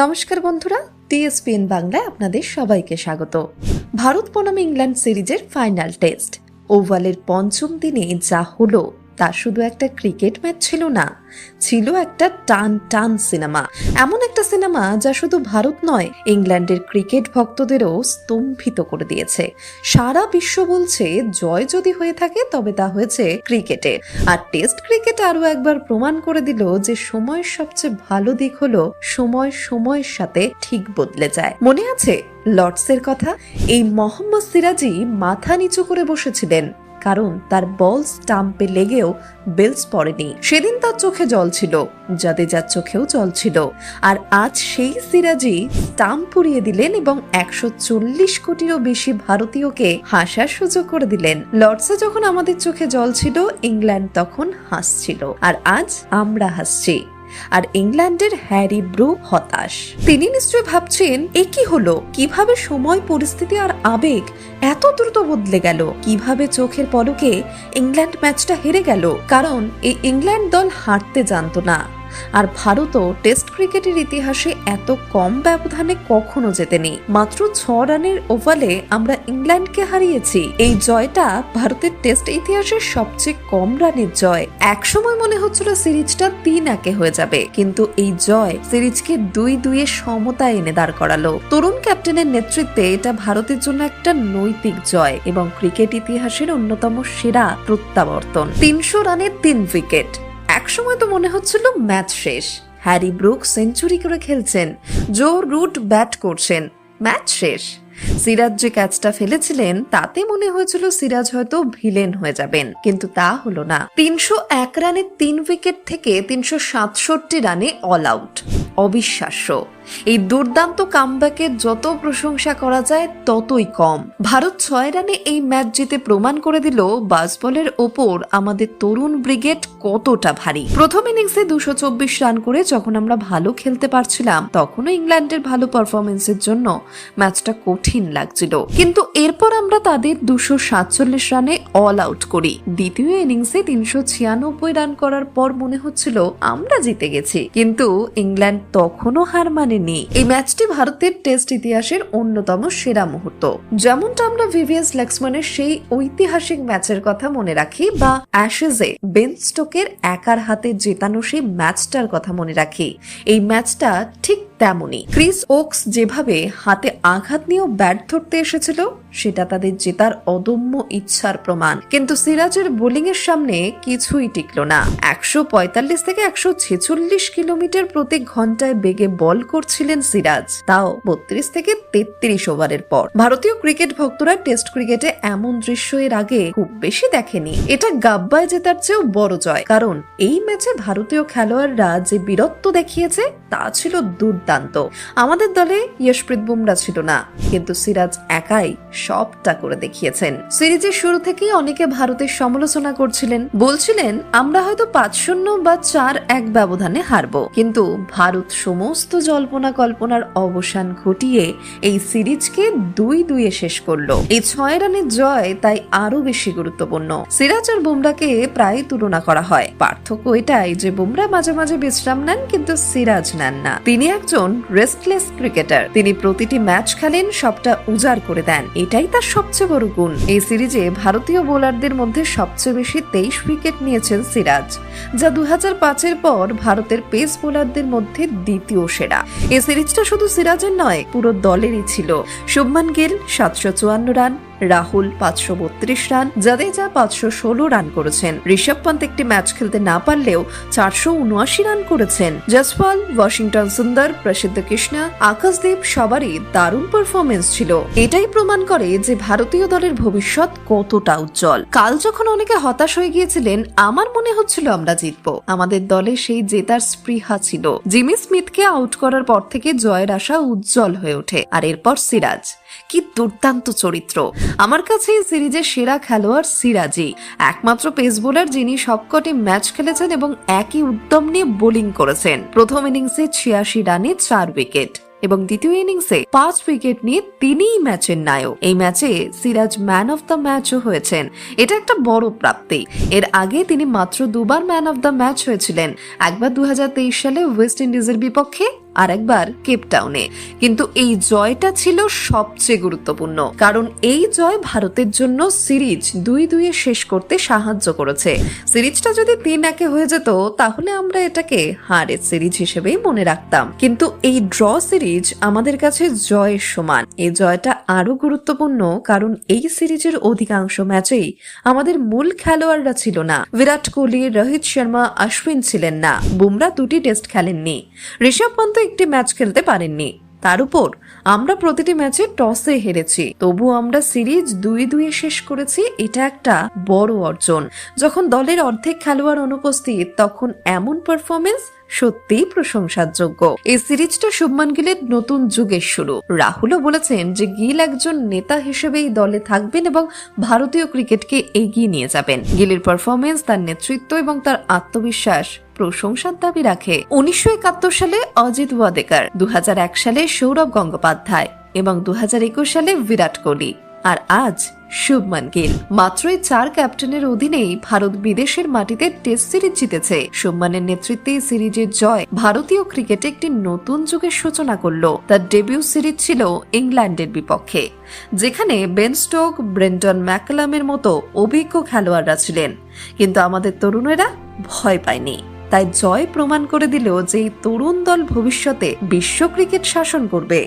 নমস্কার বন্ধুরা, টিএসপিএন বাংলায় আপনাদের সবাইকে স্বাগত। ভারত বনাম ইংল্যান্ড সিরিজের ফাইনাল টেস্ট। ওভালের পঞ্চম দিনে যা হলো তা শুধু একটা ক্রিকেট ম্যাচ ছিল না, ছিল একটা টান টান সিনেমা। এমন একটা সিনেমা যা শুধু ভারত নয়, ইংল্যান্ডের ক্রিকেট ভক্তদেরও স্তম্ভিত করে দিয়েছে। সারা বিশ্ব বলছে জয় যদি হয়ে থাকে তবে তা হয়েছে ক্রিকেটে। আর টেস্ট ক্রিকেট আরও একবার প্রমাণ করে দিল যে সময়ের সবচেয়ে ভালো দিক হলো সময় সময়ের সাথে ঠিক বদলে যায়। মনে আছে লর্ডসের কথা? এই মোহাম্মদ সিরাজি মাথা নিচু করে বসেছিলেন। কারণ তার বল স্টাম্পে লেগেও বেলস পড়েনি। সেদিন তার চোখে জল ছিল, জাদেজার চোখেও জল ছিল। আর আজ সেই সিরাজি স্টাম্প পুড়িয়ে দিলেন এবং একশো চল্লিশ কোটিরও বেশি ভারতীয়কে হাসার সুযোগ করে দিলেন। লর্ডসে যখন আমাদের চোখে জল ছিল, ইংল্যান্ড তখন হাসছিল। আর আজ আমরা হাসছি। আর ইংল্যান্ডের হ্যারি ব্রু হতাশ। তিনি নিশ্চয় ভাবছেন, এ কি হলো? কীভাবে সময়, পরিস্থিতি আর আবেগ এত দ্রুত বদলে গেল? কীভাবে চোখের পলকে ইংল্যান্ড ম্যাচটা হেরে গেল? কারণ এই ইংল্যান্ড দল হারতে জানতো না। আর ভারতও টেস্ট ক্রিকেটের ইতিহাসে এত কম ব্যবধানে কখনো জেতেনি মাত্র ছ রানের ওভালে আমরা ইংল্যান্ডকে হারিয়েছি। এই জয়টা ভারতের টেস্ট ইতিহাসের সবচেয়ে কম রানের জয়। একসময় মনে হচ্ছিল সিরিজটা তিন একে হয়ে যাবে। কিন্তু এই জয় সিরিজকে দুই দুইয়ে সমতা এনে দাঁড় করালো। তরুণ ক্যাপ্টেনের নেতৃত্বে এটা ভারতের জন্য একটা নৈতিক জয় এবং ক্রিকেট ইতিহাসের অন্যতম সেরা প্রত্যাবর্তন। তিনশো রানের তিন উইকেট। একসময় তো মনে হচ্ছিল ম্যাচ শেষ। হ্যারি ব্রুক সেঞ্চুরি করে খেলছেন, জো রুট ব্যাট করছেন, ম্যাচ শেষ। সিরাজ যে ক্যাচটা ফেলেছিলেন, তাতে মনে হয়েছিল সিরাজ হয়তো ভিলেন হয়ে যাবেন, কিন্তু তা হলো না। তিনশো এক রানে তিন উইকেট থেকে তিনশো সাতষট্টি রানে অল আউট। অবিশ্বাস্য। এই দুর্দান্ত কামব্যাকের যত প্রশংসা করা যায়, ততই কম। ভারত ছয় রানে এই ম্যাচ জিতে প্রমাণ করে দিল বাসবলের ওপর আমাদের তরুণ ব্রিগেড কতটা ভারী। প্রথম ইনিংসে দুশো চব্বিশ রান করে যখন আমরা ভালো খেলতে পারছিলাম, তখনও ইংল্যান্ডের ভালো পারফরমেন্সের জন্য ম্যাচটা কঠিন লাগছিল। কিন্তু এরপর আমরা তাদের দুশো সাতচল্লিশ রানে অল আউট করি। দ্বিতীয় ইনিংসে তিনশো ছিয়ানব্বই রান করার পর মনে হচ্ছিল আমরা জিতে গেছি। কিন্তু ইংল্যান্ড তখনও হার মানেনি এই ম্যাচটি ভারতের টেস্ট ইতিহাসের অন্যতম সেরা মুহূর্ত। যেমনটা আমরা ভিভিএস লেক্সম্যানের সেই ঐতিহাসিক ম্যাচের কথা মনে রাখি বা অ্যাশেজে বেন স্টোকের একার হাতে জেতানো সেই ম্যাচটার কথা মনে রাখি। এই ম্যাচটা ঠিক তেমনই। ক্রিস ওকস যেভাবে হাতে আঘাত নিয়েও ব্যাট ধরতে এসেছিল, সেটা তাদের জেতার অদম্য ইচ্ছার প্রমাণ। কিন্তু সিরাজের বোলিং এর সামনে কিছুই টিকলো না। একশো পঁয়তাল্লিশ থেকে একশো ছেচল্লিশ কিলোমিটার প্রতি ঘন্টায় বেগে বল করছিলেন সিরাজ। তাও বত্রিশ থেকে তেত্রিশ ওভারের পর। ভারতীয় ক্রিকেট ভক্তরা টেস্ট ক্রিকেটে এমন দৃশ্য এর আগে খুব বেশি দেখেনি। এটা গাব্বায় জেতার চেয়েও বড় জয়। কারণ এই ম্যাচে ভারতীয় খেলোয়াড়রা যে বীরত্ব দেখিয়েছে, তা ছিল দুর্দান্ত। আমাদের দলে ইয়শপ্রীত বুমরা ছিল না, কিন্তু সিরাজ একাই সবটা করে দেখিয়েছেন। সিরিজের শুরু থেকেই অনেকে ভারতের সমালোচনা করছিলেন। বলছিলেন, আমরা হয়তো পাঁচ শূন্য বা চার এক ব্যবধানে হারবো। কিন্তু ভারত সমস্ত জল্পনা কল্পনার অবসান ঘটিয়ে এই সিরিজকে দুই দুইয়ে শেষ করল। এই ছয় রানের জয় তাই আরও বেশি গুরুত্বপূর্ণ। সিরাজ আর বুমরাকে প্রায় তুলনা করা হয়। পার্থক্য এটাই যে বুমরা মাঝে মাঝে বিশ্রাম নেন, কিন্তু সিরাজ নেন না। তিনি একজন রেস্টলেস ক্রিকেটার তিনি প্রতিটি ম্যাচ খেলেন, সবটা উজাড় করে দেন। এটাই তার সবচেয়ে বড় গুণ। এই সিরিজে ভারতীয় বোলারদের মধ্যে সবচেয়ে বেশি তেইশ উইকেট নিয়েছেন সিরাজ, যা দু হাজার পর ভারতের পেস বোলারদের মধ্যে দ্বিতীয় সেরা। এই সিরিজটা শুধু সিরাজের নয়, পুরো দলেরই ছিল। শুভমান গিল, সাতশো চুয়ান্ন রান। রাহুল পাঁচশো বত্রিশ রান, জাদেজা পাঁচশো ষোলো রান করেছেন। ঋষভ পন্থ একটি ম্যাচ খেলতে না পারলেও চারশো উনআশি রান করেছেন। জসপাল ওয়াশিংটন সুন্দর, প্রসিদ্ধ কৃষ্ণা, আকাশদীপ সবারই দারুণ পারফরমেন্স ছিল। এটাই প্রমাণ করে যে ভারতীয় দলের ভবিষ্যৎ কতটা উজ্জ্বল। কাল যখন অনেকে হতাশ হয়ে গিয়েছিলেন, আমার মনে হচ্ছিল আমরা জিতবো। আমাদের দলে সেই জেতার স্পৃহা ছিল। জিমি স্মিথকে আউট করার পর থেকে জয়ের আশা উজ্জ্বল হয়ে ওঠে। আর এরপর সিরাজ। কি দুর্দান্ত চরিত্র। আমার কাছে এই সিরিজের সেরা খেলোয়াড় সিরাজি। একমাত্র পেস বোলার যিনি সবকটি ম্যাচ খেলেছেন এবং একই উদ্যম নিয়ে বোলিং করেছেন। প্রথম ইনিংসে ছিয়াশি রানে চার উইকেট এবং দ্বিতীয় ইনিংসে পাঁচ উইকেট নিয়ে তিনিই ম্যাচের নায়ক। এই ম্যাচে সিরাজ ম্যান অফ দ্য ম্যাচও হয়েছেন। এটা একটা বড় প্রাপ্তি। এর আগে তিনি মাত্র দুবার ম্যান অফ দ্য ম্যাচ হয়েছিলেন। একবার দু হাজার তেইশ সালে ওয়েস্ট ইন্ডিজের বিপক্ষে আর একবার কেপটাউনে কিন্তু এই জয়টা ছিল সবচেয়ে গুরুত্বপূর্ণ। কারণ এই জয় ভারতের জন্য সিরিজ দুই দুইয়ে শেষ করতে সাহায্য করেছে। সিরিজটা যদি তিন একে হয়ে যেত, তাহলে আমরা এটাকে হারের সিরিজ হিসেবেই মনে রাখতাম। কিন্তু এই ড্র সিরিজ আমাদের কাছে জয়ের সমান। এই জয়টা আরও গুরুত্বপূর্ণ কারণ এই সিরিজের অধিকাংশ ম্যাচেই আমাদের মূল খেলোয়াড়রা ছিল না। বিরাট কোহলি, রোহিত শর্মা অশ্বিন ছিলেন না। বুমরা দুটি টেস্ট খেলেননি। ঋষভ পন্ত একটি ম্যাচ খেলতে পারেননি। তার উপর আমরা প্রতিটি ম্যাচে টসে হেরেছি। তবু আমরা সিরিজ দুই দুয়ে শেষ করেছি, এটা একটা বড় অর্জন। যখন দলের অর্ধেক খেলোয়াড় অনুপস্থিত, তখন এমন পারফরমেন্স সত্যিই প্রশংসার যোগ্য এই সিরিজটা শুভমান গিলের নতুন যুগের শুরু। রাহুলও বলেছেন যে গিল একজন নেতা হিসেবেই দলে থাকবেন এবং ভারতীয় ক্রিকেটকে এগিয়ে নিয়ে যাবেন। গিলের পারফরমেন্স তার নেতৃত্ব এবং তার আত্মবিশ্বাস প্রশংসার দাবি রাখে। উনিশশো একাত্তর সালে অজিত ওয়াদেকার দু হাজার এক সালে সৌরভ গঙ্গোপাধ্যায় এবং দু হাজার একুশ সালে বিরাট কোহলি। আর আজ শুভমান গিল। মাত্রই চার ক্যাপ্টেনের অধীনেই ভারত বিদেশের মাটিতে টেস্ট সিরিজ জিতেছে। শুভমানের নেতৃত্বে সিরিজের জয় ভারতীয় ক্রিকেটে একটি নতুন যুগের সূচনা করল। তার ডেবিউ সিরিজ ছিল ইংল্যান্ডের বিপক্ষে, যেখানে বেন স্টোক, ব্রেন্টন ম্যাকলামের মতো অভিজ্ঞ খেলোয়াড়রা ছিলেন। কিন্তু আমাদের তরুণেরা ভয় পায়নি। তাই জয় প্রমাণ করে দিল যে এই তরুণ দল ভবিষ্যতে বিশ্ব ক্রিকেট শাসন করবে।